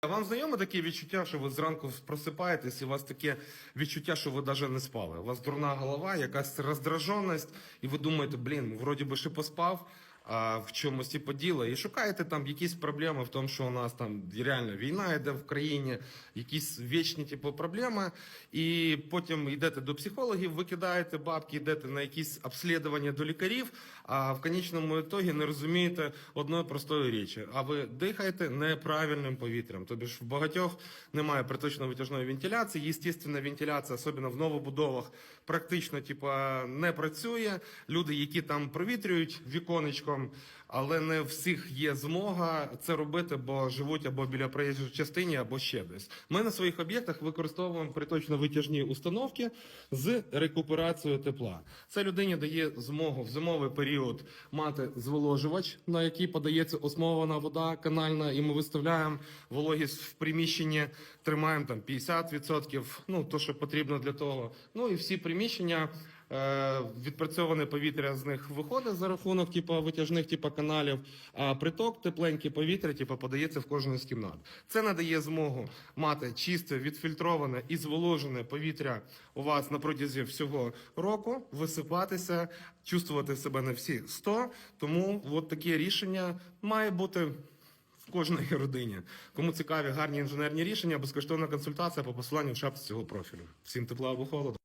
А вам знайоме таке відчуття, що ви зранку просипаєтесь, і у вас таке відчуття, що ви навіть не спали. У вас дурна голова, якась роздраженість, і ви думаєте, блін, вроді би ще поспав, а в чомусь типу діло. І шукаєте там якісь проблеми в тому, що у нас там реально війна йде в країні, якісь вічні типу, проблеми. І потім йдете до психологів, викидаєте бабки, йдете на якісь обслідування до лікарів, а в конечному ітогі не розумієте одної простої речі. А ви дихаєте неправильним повітрям. Тобі ж в багатьох немає приточно-витяжної вентиляції. Естественна вентиляція, особливо в новобудовах, практично типа не працює. Люди, які там провітрюють але не всіх є змога це робити, бо живуть або біля проїжджої частини, або ще десь. Ми на своїх об'єктах використовуємо приточно-витяжні установки з рекуперацією тепла. Це людині дає змогу в зимовий період мати зволожувач, на який подається осмована вода канальна, і ми виставляємо вологість в приміщенні, тримаємо там 50%, ну то, що потрібно для того. Ну і всі приміщення. Е, відпрацьоване повітря з них виходить за рахунок типу, витяжних типу, каналів, а приток тепленьке повітря типу, подається в кожну з кімнат. Це надає змогу мати чисте, відфільтроване і зволожене повітря у вас на протязі всього року, висипатися, чувствувати себе на всі 100. Тому от таке рішення має бути в кожній родині. Кому цікаві гарні інженерні рішення, безкоштовна консультація по посиланню в шапці цього профілю. Всім тепла або холоду.